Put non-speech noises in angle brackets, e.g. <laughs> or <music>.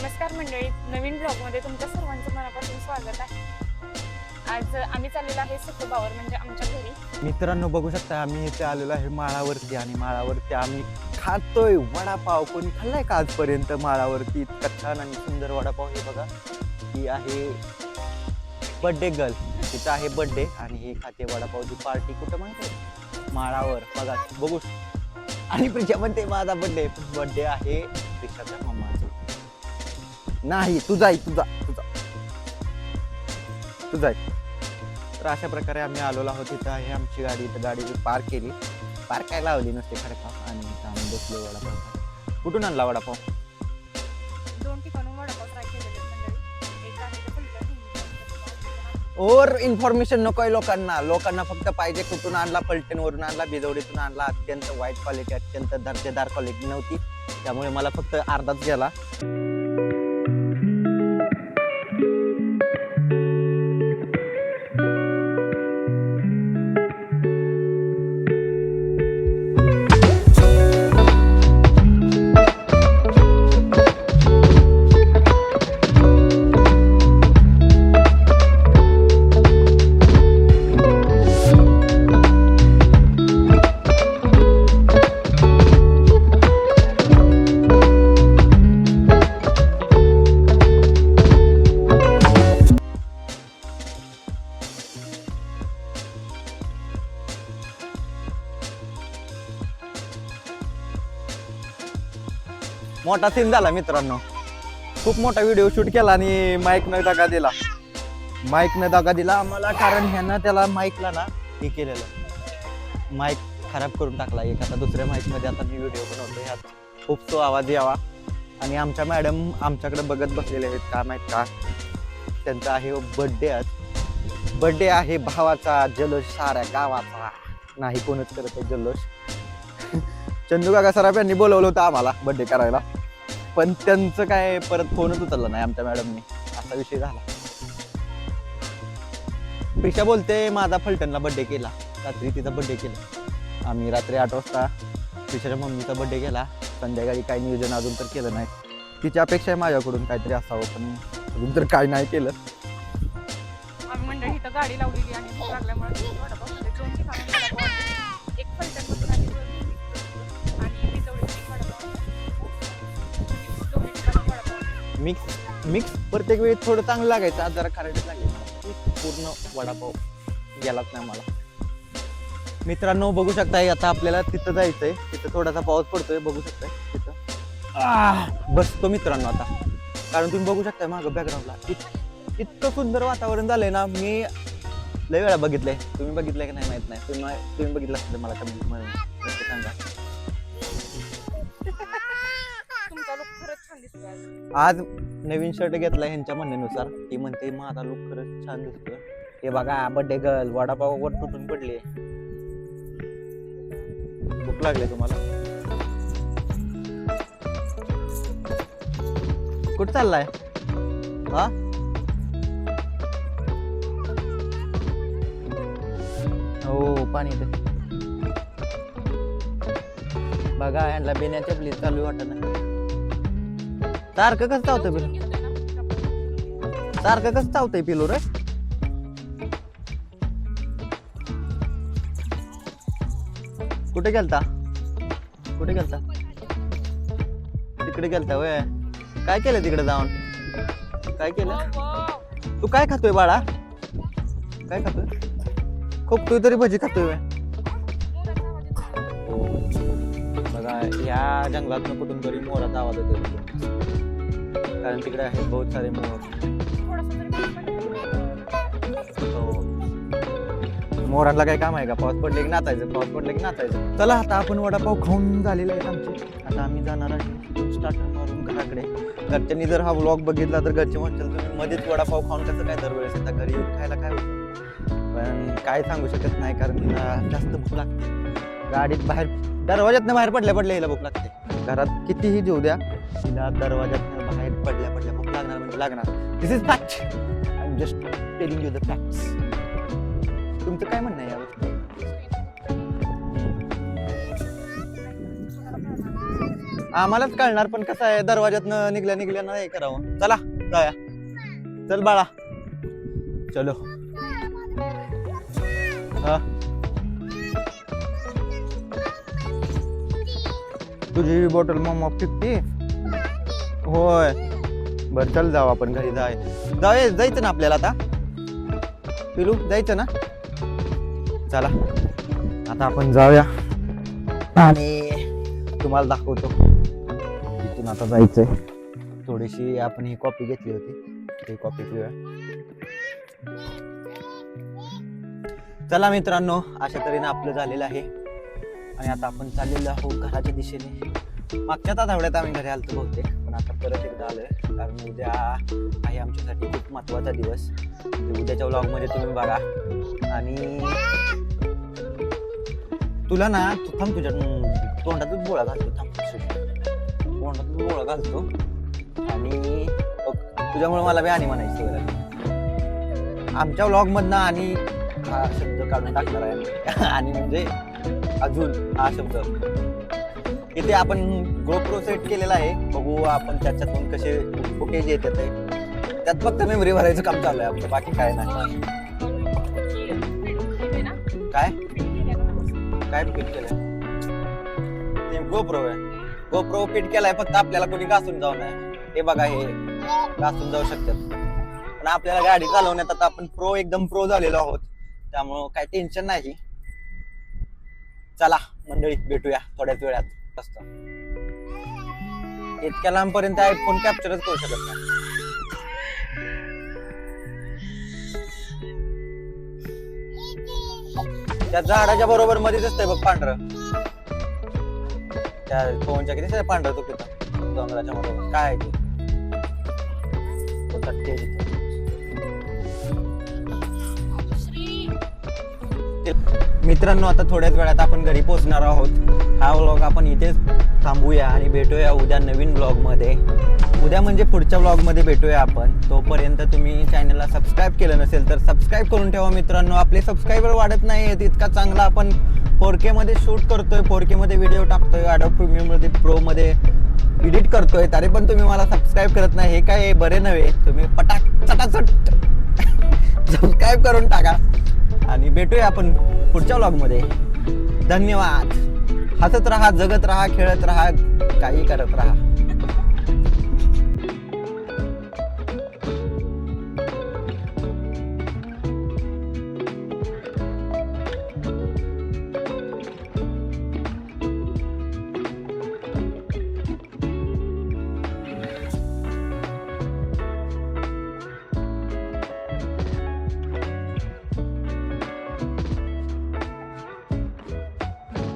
नमस्कार मंडळी नवीन ब्लॉगमध्ये तुमच्या सर्वांचं मनापासून स्वागत आहे. आज आम्ही चाललेलो आहे सुखबावर म्हणजे आमच्या घरी. मित्रांनो बघू शकता आम्ही इथे आलेलो आहे माळावरती आणि माळावरती आम्ही खातोय वडापाव. कोणी खाल्लाय का आजपर्यंत माळावरती? इतका छान आणि सुंदर वडापाव हे बघा. ही आहे बड्डे गर्ल तिचा आहे बड्डे आणि ही खाते वडापावची पार्टी कुठं माहिती आहे? माळावर. बघा बघू. आणि प्रिशा म्हणते माझा बड्डे बड्डे आहे प्रिक्षाचा मम्मा नाही तुझा आहे तुझा तुझा तुझा आहे तर अशा प्रकारे आम्ही आलेलो आहोत इथं. आहे आमची गाडी इथं गाडी पार्क केली. पार्क काय लावली नसते खडकाव. आणि इथं आम्ही बसलो वडापाव. कुठून आणला वडापाव? दोन ठिकाणून वडापाव ट्राय केलेले आहेत मंडळी. एक आहे ते फलटण, ओर इन्फॉर्मेशन नको आहे लोकांना. लोकांना फक्त पाहिजे कुठून आणला पलटणवरून आणला बिजवडीतून आणला. अत्यंत वाईट क्वालिटी अत्यंत दर्जेदार क्वालिटी नव्हती. त्यामुळे मला फक्त अर्धाच गेला. मोठा सीन झाला मित्रांनो. खूप मोठा व्हिडिओ शूट केला आणि माईकनं दगा दिला. माईकनं दगा दिला आम्हाला कारण ह्यानं त्याला माईकला ना हे केलेलं. माईक खराब करून टाकला. एक आता दुसऱ्या माईकमध्ये आता मी व्हिडिओ बनवतो ह्यात खूप तो आवाज यावा. आणि आमच्या मॅडम आमच्याकडे बघत बसलेले आहेत. का माहीत का? त्यांचा आहे बड्डे आज. बड्डे आहे भावाचा जल्लोष साऱ्या गावाचा. नाही कोणच करत आहे जल्लोष. <laughs> चंदू काका सराफ यांनी बोलवलं होतं आम्हाला बड्डे करायला. पण त्यांचं काय परत फोनच उचलला नाही आमच्या मॅडमनी. असा विषय झाला. प्रिशा बोलते माझा फलटणला बड्डे केला. रात्री तिचा बड्डे केला. आम्ही रात्री आठ वाजता प्रिशाच्या मम्मीचा बड्डे केला. संध्याकाळी काही नियोजन अजून तर केलं नाही. तिची अपेक्षा आहे माझ्याकडून काहीतरी असावं पण अजून तर काय नाही केलं. आम्ही मंडळी इथं गाडी लावलेली आणि भूक लागल्यामुळे एक मिक्स मिक्स प्रत्येक वेळी थोडं चांगलं लागायचं आज जरा खारटच लागले पूर्ण वडापाव गेलाच नाही मला. मित्रांनो बघू शकताय आता आपल्याला तिथं जायचंय. तिथं थोडासा पाऊस पडतोय बघू शकताय तिथं. बसतो मित्रांनो आता. कारण तुम्ही बघू शकताय मागं बॅकग्राऊंडला इत- इतकं सुंदर वातावरण झालंय ना मी लय वेळा बघितलंय. तुम्ही बघितलंय की नाही माहीत नाही. तुम्ही तुम्ही बघितलं असतं तर मला कमी सांगा. तुमचा छान आज. नवीन शर्ट घेतला ह्यांच्या म्हणण्यानुसार. ती म्हणते माझा लुक खरंच छान दिसतोय. हे बघा बड्डे गर्ल वडापावावर तुटून पडली. भूक लागले तुम्हाला? कुठं चाललाय? हा? हो पाणी दे बघा ह्यांना बिण्याच्या प्लीज चालू वाटत नाही सारखं कसं चावतंय पिलू सारखं कसं चावतंय पिलो रे? कुठे गेलता? कुठे गेलता? तिकडे गेलता वय काय केलं तिकडे जाऊन? काय केलं? तू काय खातोय बाळा? काय खातोय? खूप तू तरी भजी खातोय बघा या जंगलातून कुठून तरी मोराचा आवाज येतो कारण तिकडे आहेत बहुत सारे मोर हो. मोरांना काही काम आहे का? पाऊस पडले की नाचायचं? पाऊस पडले की नाचायचं? चला आता आपण वडापाव खाऊन झालेला आहे आमचे. आता आम्ही जाणार आहे स्टार्टर मारून घराकडे. घरच्यांनी जर हा व्लॉग बघितला तर घरचे म्हणतील तुम्ही मध्येच वडापाव खाऊन कसं काय दरवेळेस आता घरी येऊन खायला काय पण काय सांगू शकत नाही कारण जास्त भूक लागते. गाडीत बाहेर दरवाज्यातनं बाहेर पडल्या पडल्या हिला भूक लागते. घरात कितीही देऊ द्या हिला दरवाज्यातनं बाहेर पडल्या पडल्या भूक लागणार म्हणजे लागणार. This is fact I am just telling you the facts तुमचं काय म्हणणं आहे यावर? आम्हालाच कळणार पण कसं आहे दरवाज्यातनं निघल्या निघल्या नाही करावं. चला जाया चल बाळा. चलो. हा. तुझी बॉटल मम्मा फिफ्टी होय. बर चल जाऊ आपण घरी जाय जाऊया जायचं ना आपल्याला आता. पिलू जायचं ना? चला. आता आपण जाऊया. आणि तुम्हाला दाखवतो. इथून आता जायचंय. थोडीशी आपण ही कॉपी घेतली होती. ती कॉपी पिऊया चला मित्रांनो अशा तऱ्हेने आपलं झालेलं आहे. आणि आता आपण चाललेलो आहोत घराच्या दिशेने. मागच्याच आठवड्यात आम्ही घरी आलतो बहुतेक पण आता परत एकदा आलोय. कारण उद्या आहे आमच्यासाठी खूप महत्त्वाचा दिवस. म्हणजे उद्याच्या व्लॉगमध्ये तुम्ही बघा. आणि तुला ना तू थांब तुझ्या तोंडातच गोळा घालतो थांब तोंडातच गोळा घालतो. आणि बघ, तुझ्यामुळे मला बी आणि म्हणायची वगैरे आमच्या व्लॉगमधनं आणि हा शब्द काढून टाकणार आहे आणि म्हणजे अजून हा शब्द. इथे आपण गोप्रो सेट केलेला आहे. बघू आपण त्याच्यातून कसे फुटेज येतात आहे त्यात फक्त मेमरी भरायचं काम चालू आहे आपलं बाकी काय नाही. काय? काय फिट केलंय? ते गोप्रो आहे. गोप्रो फिट केलाय फक्त आपल्याला कोणी घासून जाऊ नये. हे बघा हे घासून जाऊ शकतात. पण आपल्याला गाडी चालवण्यात आता आपण प्रो एकदम प्रो झालेलो आहोत. त्यामुळं काही टेन्शन नाही. चला मंडळीत भेटूया थोड्याच वेळात. इतक्या लांबपर्यंत आयफोन कॅप्चरच करू शकत नाही. त्या झाडाच्या बरोबर मध्येच असतंय बघ पांढरं. त्या फोनच्या किती पांढरं तो तिथं डोंगराच्या बरोबर. काय आहे ते तो. मित्रांनो आता थोड्याच वेळात आपण घरी पोहोचणार आहोत. हा व्लॉग आपण इथेच थांबूया आणि भेटूया उद्या नवीन ब्लॉगमध्ये उद्या म्हणजे पुढच्या ब्लॉगमध्ये भेटूया आपण. तोपर्यंत तुम्ही चॅनलला सबस्क्राईब केलं नसेल तर सबस्क्राईब करून ठेवा मित्रांनो. आपले सबस्क्रायबर वाढत नाही आहेत इतका चांगला आपण फोर केमध्ये शूट करतोय फोर के मध्ये व्हिडिओ टाकतोय अडोब प्रीमियममध्ये प्रोमध्ये एडिट करतोय. तरी पण तुम्ही मला सबस्क्राईब करत नाही. हे काय बरे नव्हे. तुम्ही पटाक चटाचट <laughs> सबस्क्राईब करून टाका. आणि भेटूया आपण. पुढच्या व्लॉगमध्ये धन्यवाद. हसत राहा जगत राहा खेळत राहा काही करत राहा.